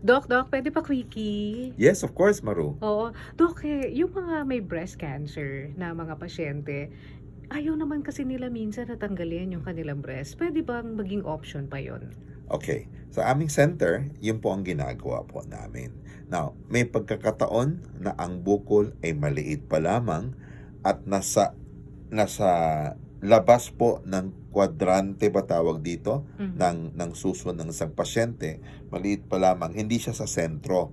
Doc, Doc, pwede pa quickie? Yes, of course, Maru. Oo. Doc, eh, yung mga may breast cancer na mga pasyente, ayaw naman kasi nila minsan natanggalin yung kanilang breast. Pwede bang maging option pa yon? Okay. Sa aming center, yun po ang ginagawa po namin. Now, may pagkakataon na ang bukol ay maliit pa lamang at nasa nasa labas po ng kwadrante ba tawag dito Mhm. ng ng suso ng isang pasyente, maliit pa lamang, hindi siya sa sentro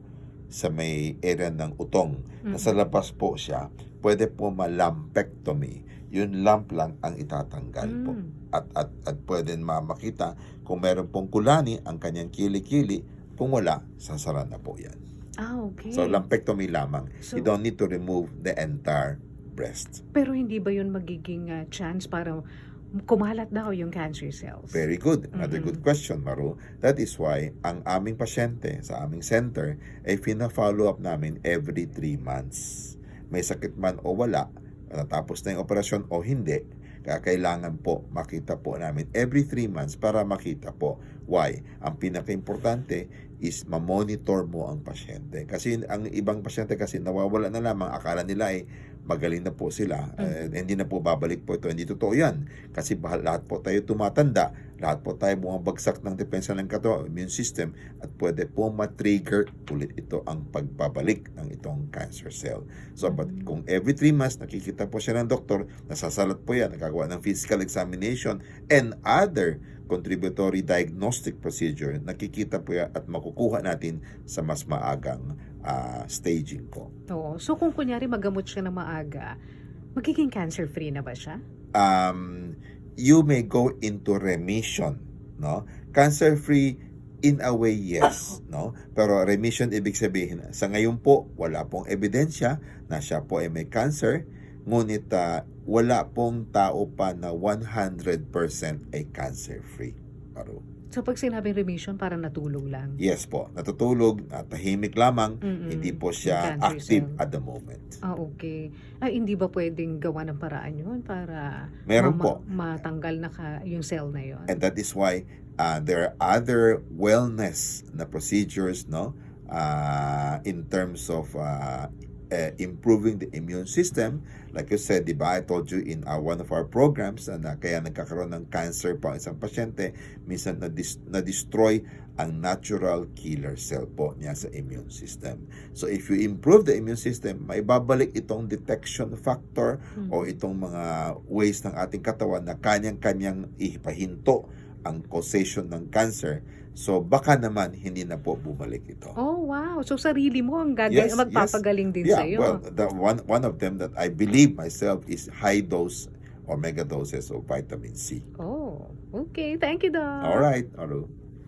sa may area ng utong. Mhm. Nasa labas po siya, pwede po malampectomy. Yun lump lang ang itatanggal po. Mm. At, at, at pwede mamakita kung meron pong kulani ang kanyang kili-kili. Kung wala, sasara na po yan. Ah, okay. So, lumpectomy lamang. So, you don't need to remove the entire breast. pero hindi ba yun magiging ah, chance para kumalat daw yung cancer cells? Very good. Another Mhm. good question, Maru. That is why ang aming pasyente sa aming center ay fina-follow up namin every 3 months. May sakit man o wala, natapos na yung operasyon o hindi, kaya kailangan po makita po namin every 3 months para makita po why. Ang pinaka-importante is ma-monitor mo ang pasyente. Kasi ang ibang pasyente kasi nawawala na lamang, akala nila ay magaling na po sila. Eh, hindi na po babalik po ito. Hindi totoo yan. Kasi lahat po tayo tumatanda, lahat po tayo bumabagsak ng depensa ng katawan, immune system, at pwede po ma-trigger ulit ito ang pagbabalik ng itong cancer cell. So, but Mm. kung every 3 months nakikita po siya ng doktor, nasasalat po yan, nagagawa ng physical examination and other contributory diagnostic procedure, nakikita po yan at makukuha natin sa mas maagang ah, staging po. Oo. So kung kunyari magamot siya ng maaga, magiging cancer-free na ba siya? um, you may go into remission, no? Cancer-free in a way, yes, no? Pero remission ibig sabihin, sa ngayon po, wala pong ebidensya na siya po ay may cancer, ngunit ah, wala pong tao pa na 100% ay cancer-free. Paro. So pag sinabing remission, parang natulog lang. Yes po, natutulog, at tahimik lamang, Mm-mm. hindi po siya active cell. at the moment. Ah, okay. Ay, hindi ba pwedeng gawa ng paraan yun para Meron ma- po. matanggal na ka, yung cell na yun? And that is why uh, there are other wellness na procedures, no? Uh, in terms of uh, uh, improving the immune system. Like you said, di ba? I told you in uh, one of our programs na kaya nagkakaroon ng cancer pa ang isang pasyente, minsan na-dis- na-destroy ang natural killer cell po niya sa immune system. So if you improve the immune system, maibabalik itong detection factor Mm. o itong mga ways ng ating katawan na kanyang-kanyang ipahinto ang causation ng cancer. So baka naman hindi na po bumalik ito. Oh, wow. So sarili mo ang gagawin, Yes, magpapagaling din yeah, sa'yo. well, the one one of them that I believe myself is high dose or mega doses of vitamin C. oh, okay. Thank you, Doc. All right, Aru.